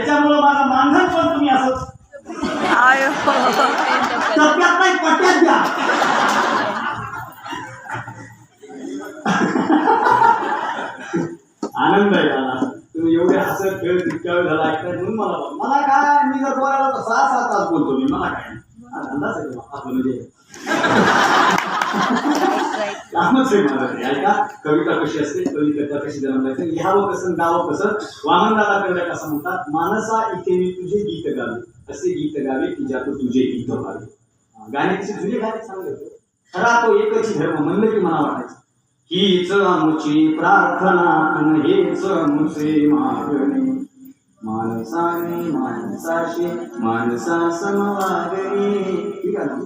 त्याच्यामुळं माझं मानधन पण तुम्ही असं. आयो. टप्प्यात नाही पट्ट्यात द्या. आनंद आहे मला. तुम्ही एवढे हसत खेळ तितक्या वेळ झाला ऐकताय म्हणून मला मला काय मी जर बोलायला तर सहा सात तास बोलतो मी मला काय? धंदाच आहे म्हणजे कामच आहे. ऐका कविता कशी असते कविता कशी जन्मलायचं लिहावं कसं गावं कसं वामनदादा कविता कसं म्हणतात? मानसा इथे मी तुझे गीत गावे. असे गीत गावे? की ज्यातून तुझे गीत व्हावे. गाण्याचे जुने गाणे? चांगले होते. खरा तो एकच धर्म म्हणलं की मला वाटायचं हीच आमची प्रार्थना हेच मुसे मागणी. माणसाने माणसाशी माणसा समवागरी. ठीक आहे ना?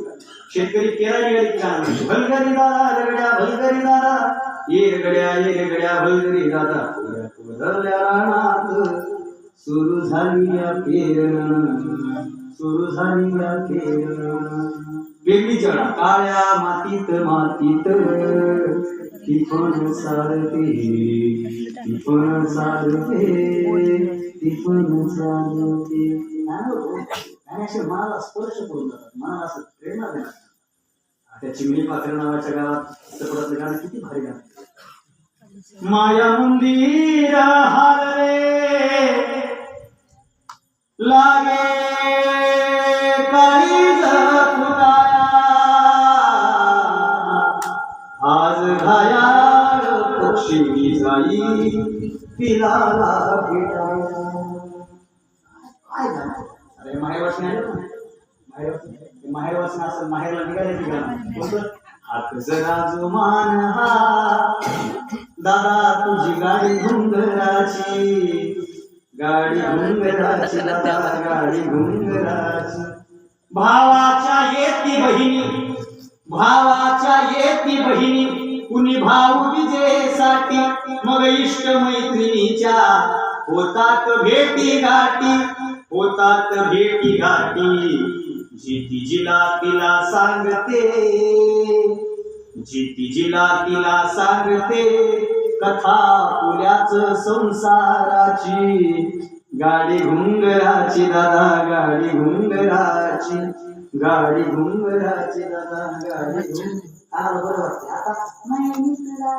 शेतकरी केळा भलगरी दादा रगड्या भलगरी दादा ये रगड्या ये रगड्या भलगरी दादा पुरल्या रानात. सुरू झाली या पेरण सुरू झाली या पेरण पेरणीच्या चढा काळ्या मातीत मातीत. ती पण सारते ती पण सारते. ती पण सारते आणि असे मनाला स्पर्श करून जातात मनाला असं प्रेरणा देणार त्या चिमणी पात्र नावाच्या गावात चित्रपटातलं गाणं किती भारी गाणं. माया मंदिर लागे पक्षी पिलाला भेटाया काय झालं? अरे माहेरवासने आले ना? माहेरवासने असं माहेरला निघाले की हात जरा जुमान हा. दादा तुझी गाडी घुंगराची. गाडी घुंगराची दादा गाडी घुंगराची. भावाच्या येती बहिणी. भावाच्या येती बहिणी. कुणी भाऊ विजेसाठी? मग इष्ट मैत्रिणीच्या होतात भेटी गाठी. होतात भेटी गाठी. जिती जिला तिला सांगते. जिती जिला तिला सांगते. कथा पुल्याच संसाराची. गाडी घुंगराची दादा गाडी घुंगराची. गाडी घुंगराची दादा गाडी घुंग आला बरं वाटते आता नाही मी तुला